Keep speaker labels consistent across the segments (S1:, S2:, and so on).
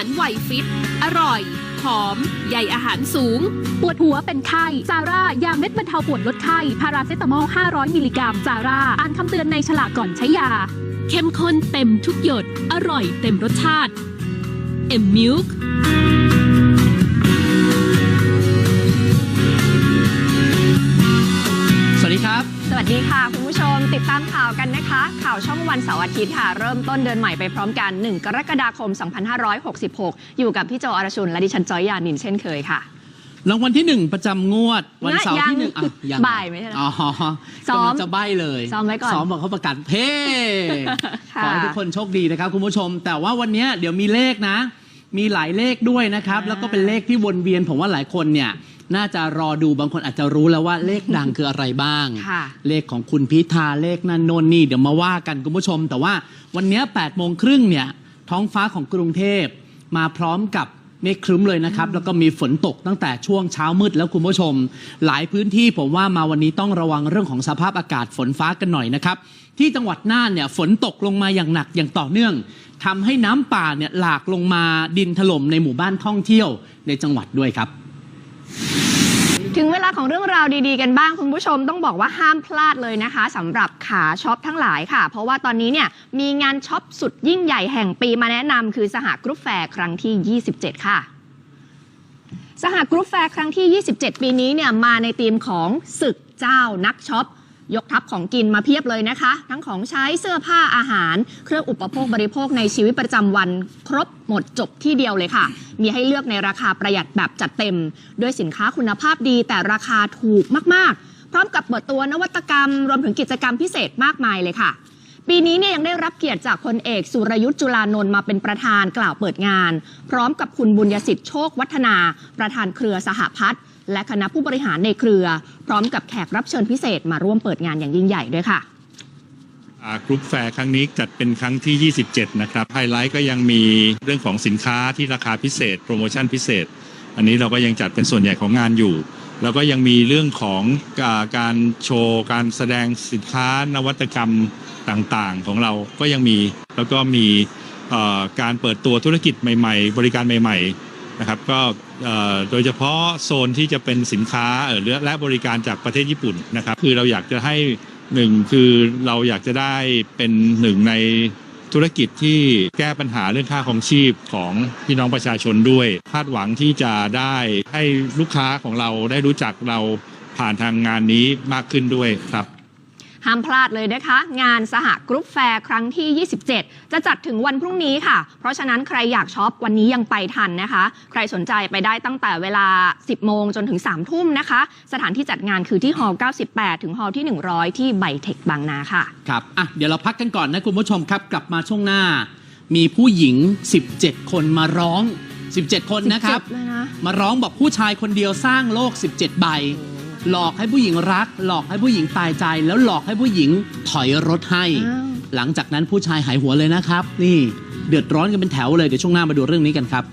S1: ารไหวฟิต อร่อย หอม ใยอาหารสูง
S2: ปวดหัวเป็นไข้ ซาร่า ยาเม็ดบรรเทาปวดลดไข้ พาราเซตามอล 500 มิลลิกรัม ซาร่า อ่านคำเตือนในฉลากก่อนใช้ยา
S1: เข้มข้นเต็มทุกหยด อร่อยเต็มรสชาติ เอ็มมิลค์
S3: สวัสดีครับ
S4: สวัสดีค่ะ คุณผู้ช มติดตามข่าวกันนะคะ ข่าวช่องวันเสาร์อาทิตย์ค่ะ เริ่มต้นเดือนใหม่ไปพร้อมกัน 1 กรกฎาคม 2566 อยู่กับพี่โจอรชุน และดิฉันจอยยานินเช่นเคยค่ะ
S3: รางวัลที่หนึ่งประจำงวด วันเสาร์
S4: ยัง
S3: ที่หนึ่งอะยัง
S4: บ่ายไม่ใช่เหรอ
S3: อ๋อ
S4: ซ้อม
S3: กำลังจะใบ้เลย
S4: ซ้อมไว้ก่อน
S3: ซ้อมบอกเขาประกาศเพ่
S4: ค่ะ
S3: ขอให้ทุกคนโชคดีนะครับคุณผู้ชม แต่ว่าวันเนี้ยเดี๋ยวมีเลขนะ มีหลายเลขด้วยนะครับ
S4: อ่า
S3: แล้วก็เป็นเลขที่วนเวียนผมว่าหลายคนเนี่ย น่าจะรอดูบางคนอาจจะรู้แล้วว่าเลขดังคืออะไรบ้าง
S4: ค่ะ
S3: เลขของคุณพิธาเลขนั่นโน่นนี่เดี๋ยวมาว่ากันคุณผู้ชม แต่ว่าวันเนี้8ปดโมงครึ่งเนี่ยท้องฟ้าของกรุงเทพมาพร้อมกับเมฆครึ้มเลยนะครับ แล้วก็มีฝนตกตั้งแต่ช่วงเช้ามืดแล้วคุณผู้ชม หลายพื้นที่ผมว่ามาวันนี้ต้องระวังเรื่องของสภาพอากาศฝนฟ้ากันหน่อยนะครับ ที่จังหวัดน่านเนี่ยฝนตกลงมาอย่างหนักอย่างต่อเนื่องทำให้น้ำป่าเนี่ยหลากลงมาดินถล่มในหมู่บ้านท่องเที่ยวในจังหวัดด้วยครับ
S4: ถึงเวลาของเรื่องราวดีๆกันบ้างคุณผู้ชมต้องบอกว่าห้ามพลาดเลยนะคะสำหรับขาช็อปทั้งหลายค่ะ เพราะว่าตอนนี้เนี่ยมีงานช็อปสุดยิ่งใหญ่แห่งปีมาแนะนำคือสหกรุ๊ปแฟร์ครั้งที่ 27 ค่ะ สหกรุ๊ปแฟร์ครั้งที่ 27 ปีนี้เนี่ยมาในธีมของศึกเจ้านักช็อป ยกทัพของกินมาเพียบเลยนะคะ ทั้งของใช้เสื้อผ้าอาหาร เครื่องอุปโภคบริโภคในชีวิตประจำวันครบหมดจบที่เดียวเลยค่ะ มีให้เลือกในราคาประหยัดแบบจัดเต็ม ด้วยสินค้าคุณภาพดีแต่ราคาถูกมากๆ พร้อมกับเปิดตัวนวัตกรรม รวมถึงกิจกรรมพิเศษมากมายเลยค่ะปีนี้เนี่ยยังได้รับเกียรติจากพลเอกสุรยุทธ์จุลานนท์มาเป็นประธานกล่าวเปิดงาน พร้อมกับคุณบุญยสิทธิ์โชควัฒนา ประธานเครือสหพัฒน์ และคณะผู้บริหารในเครือ พร้อมกับแขกรับเชิญพิเศษมาร่วมเปิดงานอย่างยิ่งใหญ่ด้วยค่ะ
S5: กรุ๊ปแฟร์ครั้งนี้จัดเป็นครั้งที่ 27 นะครับ ไฮไลท์ก็ยังมีเรื่องของสินค้าที่ราคาพิเศษ โปรโมชั่นพิเศษ อันนี้เราก็ยังจัดเป็นส่วนใหญ่ของงานอยู่ แล้วก็ยังมีเรื่องของการโชว์ การแสดงสินค้านวัตกรรมต่างๆ ของเราก็ยังมี แล้วก็มีการเปิดตัวธุรกิจใหม่ ๆ บริการใหม่ ๆ นะครับ ก็ โดยเฉพาะโซนที่จะเป็นสินค้าเอ่อและบริการจากประเทศญี่ปุ่นนะครับ คือเราอยากจะให้หนึ่งคือเราอยากจะได้เป็นหนึ่งในธุรกิจที่แก้ปัญหาเรื่องค่าของชีพของพี่น้องประชาชนด้วย คาดหวังที่จะได้ให้ลูกค้าของเราได้รู้จักเราผ่านทางงานนี้มากขึ้นด้วยครับ
S4: ห้ามพลาดเลยนะคะ งานสหกรุ๊ปแฟร์ครั้งที่ 27 จะจัดถึงวันพรุ่งนี้ค่ะ เพราะฉะนั้นใครอยากช็อปวันนี้ยังไปทันนะคะ ใครสนใจไปได้ตั้งแต่เวลา 10 โมงจนถึง 3 ทุ่มนะคะ สถานที่จัดงานคือที่ฮอลล์98 ถึงฮอลล์ที่ 100 ที่ไบเทคบางนาค่ะ
S3: ครับ อะ เดี๋ยวเราพักกันก่อนนะคุณผู้ชมครับ กลับมาช่วงหน้า มีผู้หญิง 17 คนมาร้อง 17 คนนะครับ
S4: 17เลยนะ
S3: มาร้องบอกผู้ชายคนเดียวสร้างโลก 17 ใบ หลอกให้ผู้หญิงรัก หลอกให้ผู้หญิงตายใจ แล้วหลอกให้ผู้หญิงถอยรถให้
S4: อ้าว
S3: หลังจากนั้นผู้ชายหายหัวเลยนะครับ นี่เดือดร้อนกันเป็นแถวเลยเดี๋ยวช่วงหน้ามาดูเรื่องนี้กันครับ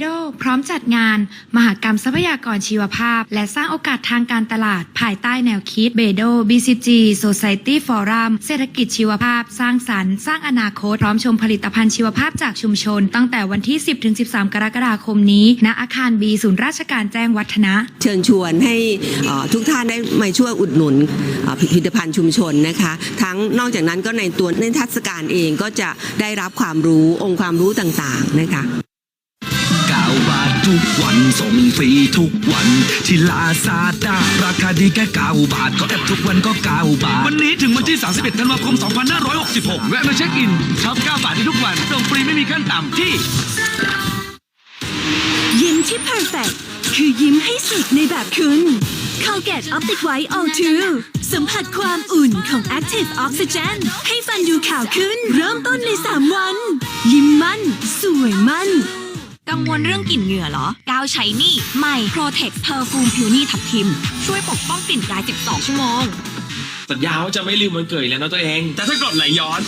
S6: โดพร้อมจัดงาน มหกรรมทรัพยากรชีวภาพ และสร้างโอกาสทางการตลาด ภายใต้แนวคิดเบโด BCG Society Forum เศรษฐกิจชีวภาพ สร้างสรรค์ สร้างอนาคต พร้อมชมผลิตภัณฑ์ชีวภาพจากชุมชน ตั้งแต่วันที่ 10-13 กรกฎาคมนี้ ณ อาคาร B ศูนย์ราชการแจ้งวัฒนะ
S7: เชิญชวนให้ทุกท่านได้มาช่วยอุดหนุนผลิตภัณฑ์ชุมชนนะคะ ทั้งนอกจากนั้นก็ในตัวนิทรรศการเองก็จะได้รับความรู้องค์ความรู้ต่างๆนะคะ
S8: บาททุกวันส่งฟรีทุกวัน ที่ลาซาด้าราคาดีแค่9บาทก็แอปทุกวันก็9บาท วันนี้ถึงวันที่ 31 ธันวาคม 2566 แวะมาเช็คอินช็อป9บาทได้ทุกวันส่งฟรีไม่มีขั้นต่ำที่
S9: ยิ้มที่ perfect คือยิ้มให้สุดในแบบคุณ Colgate Optic White All 2สัมผัสความอุ่นของ Active Oxygen ให้ฟันดูขาวขึ้น เริ่มต้นใน 3 วัน ยิ้มมั่น สวยมั่ น
S10: กังวลเรื่องกลิ่นเหงื่อเหรอกาวใช้นี่ใหม่ Protex Perfume ผิวนี่ทับทิม ช่วยปกป้องกลิ่นกาย 12 ชั่วโมง
S8: สัญญาว่าจะไม่ลืมวันเกิดอีกแล้วนะตัวเอง แต่ถ้ากรดไหลย้อน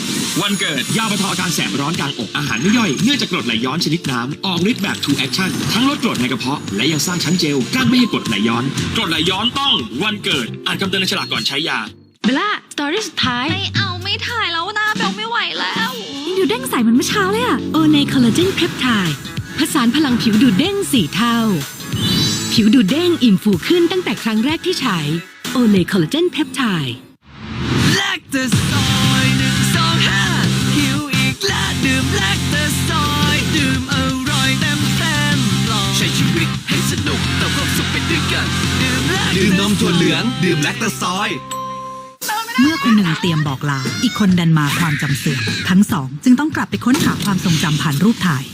S8: วันเกิดยาบรรเทาอาการแสบร้อนกลางอกอาหารไม่ย่อยเนื่องจากกรดไหลย้อนชนิดน้ำออกฤทธิ์แบบ2 action ทั้งลดกรดในกระเพาะและยังสร้างชั้นเจลกั้นไม่ให้กรดไหลย้อนกรดไหลย้อนต้องวันเกิดอ่านคำเตือนในฉลากก่อนใช้ยา
S6: เบลล่าสตอรี่สุดท้าย
S10: ไม่เอาไม่ถ่ายแล้วนะเบลไม่ไหวแล้ว
S9: ยังดูเด้งใสเหมือนเมื่อเช้าเลยอะโอเนคอลลาเจนเพปไทด์ ผสานพลังผิวดูเด้งสี่เท่า ผิวดูเด้งอิ่มฟูขึ้นตั้งแต่ครั้งแรกที่ใช้โอเนคอลลาเจนเพปไทด์
S8: แลคเตอซอยหนึ่งสองห้าหิวอีกแล้วดื่มแลคเตอซอยดื่มอร่อยเต็มเต็มลองใช้ชีวิตให้สนุกเติมความสุขไปด้วยกัน ดื่มแลคดื่มนมถั่วเหลืองดื่มแลคเตอซอย
S11: เมื่อคนหนึ่งเตรียมบอกลา อีกคนดันมาความจำเสื่อมทั้งสอง จึงต้องกลับไปค้นหาความทรงจำผ่านรูปถ่าย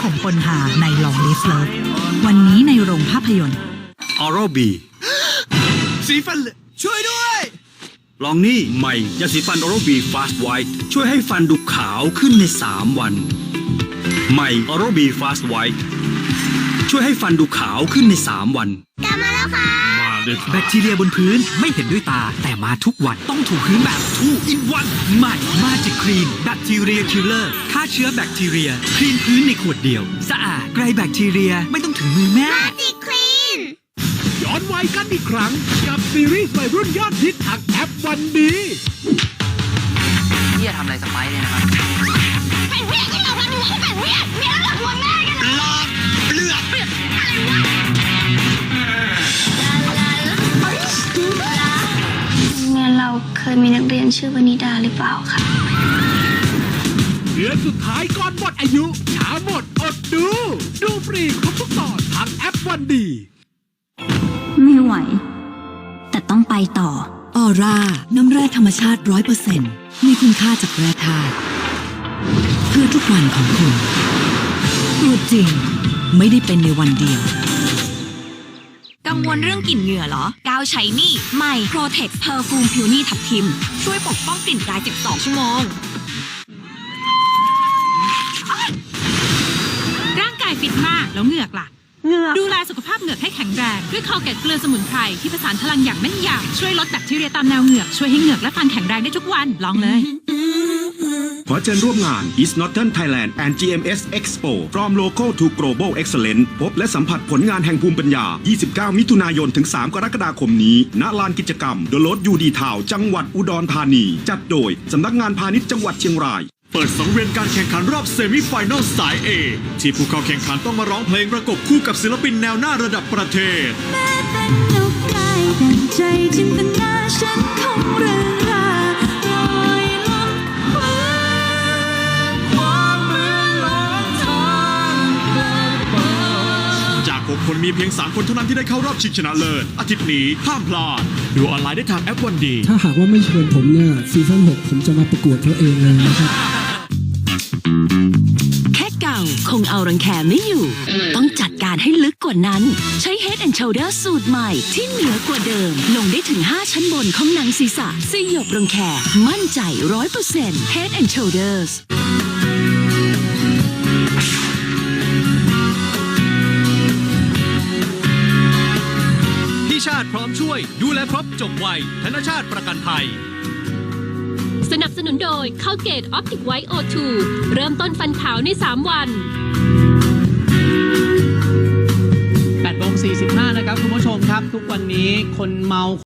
S11: ของปนหาในลองลิสเลิฟวันนี้ในโรงภาพยนตร์
S8: ออโรบีสีฟันเหลืองช่วยด้วย ลองนี่ใหม่ยาสีฟันออโรบีฟาสต์ไวท์ช่วยให้ฟันดูขาวขึ้นใน 3 วัน ใหม่ออโรบีฟาสต์ไวท์ช่วยให้ฟันดูขาวขึ้นใน 3 วันมา เลย
S12: แบคทีเรียบนพื้นไม่เห็นด้วยตา แต่มาทุกวันต้องถูพื้นแบบทูอินวันใหม่มาจิกครีนแบคทีเรียคิลเลอร์ฆ่าเชื้อแบคทีเรีย คลีนพื้นในขวดเดียว สะอาดไกลแบคทีเรียไม่ต้องถึงมือแม่
S13: ย้อนวัยกันอีกครั้ง กับซีรีส์วัยรุ่นยอดฮิตทางแอปวันดี
S12: ที่จะทำอะไรสไปเนี่ยนะครับ
S10: เงินเราเคยมีนักเรียนชื่อวนิดาหรือเปล่าคะ
S13: เดือนสุดท้ายก่อนหมดอายุช้าหมดอดดู ดูฟรีครบทุกตอนทางแอปวันดี
S9: ไม่ไหว แต่ต้องไปต่อ
S11: ออร่า น้ำแร่ธรรมชาติร้อยเปอร์เซ็นต์มีคุณค่าจากแร่ธาตุเพื่อทุกวันของคุณตัวจริง ไม่ได้เป็นในวันเดียว
S10: กังวลเรื่องกลิ่นเหงื่อเหรอ กาวใช้นี่ใหม่ Protect Perfume ผิวนี่ทับทิม ช่วยปกป้องกลิ่นกาย 12 ชั่วโมง
S1: ร่างกายฟิตมากแล้วเหงือกล่ะดูแลสุขภาพเหงือกให้แข็งแรง ด้วยคอลเกตเกลือสมุนไพรที่ผสานพลังอย่างแม่นยำช่วยลดแบคทีเรียตามแนวเหงือกช่วยให้เหงือกและฟันแข็งแรงได้ทุกวันลองเลย
S13: ขอเชิญร่วมงาน East Northern Thailand and GMS Expo from local to global excellence พบและสัมผัสผลงานแห่งภูมิปัญญา 29 มิถุนายนถึง 3 กรกฎาคมนี้ ณ ลานกิจกรรม The Road UD Town จังหวัดอุดรธานี จัดโดย สำนักงานพาณิชย์จังหวัดเชียงรายเปิดสังเวียนการแข่งขันรอบเซมิไฟแนลสาย A ที่ผู้เข้าแข่งขันต้องมาร้องเพลงประกบคู่กับศิลปินแนวหน้าระดับประเทศ
S9: ใจจินตนาฉันคงเรื
S13: 6 คนมีเพียง 3 คนเท่านั้นที่ได้เข้ารอบชิงชนะเลิศอาทิตย์นี้ห้ามพลาด ดูออนไลน์ได้ทางแอปวันดี
S12: ถ้าหากว่าไม่เชิญผมเนี่ยซีซั่น6ผมจะมาประกวดเขาเองเลยนะครับ
S9: แค่เก่าคงเอารังแคไม่อยู่ ต้องจัดการให้ลึกกว่านั้น ใช้ Head and Shoulder สูตรใหม่ที่เหนือกว่าเดิม ลงได้ถึง 5 ชั้นบนของหนังศีรษะสยบรังแคมั่นใจ 100% Head and Shoulders
S12: ชาติพร้อมช่วย ดูแลครบจบไวธนชาติประกันภัย
S1: สนับสนุนโดย Colgate Optic White O2 เริ่มต้นฟันขาวใน 3 วัน
S3: 8โมง45 นะครับ คุณผู้ชมครับ ทุกวันนี้คนเมา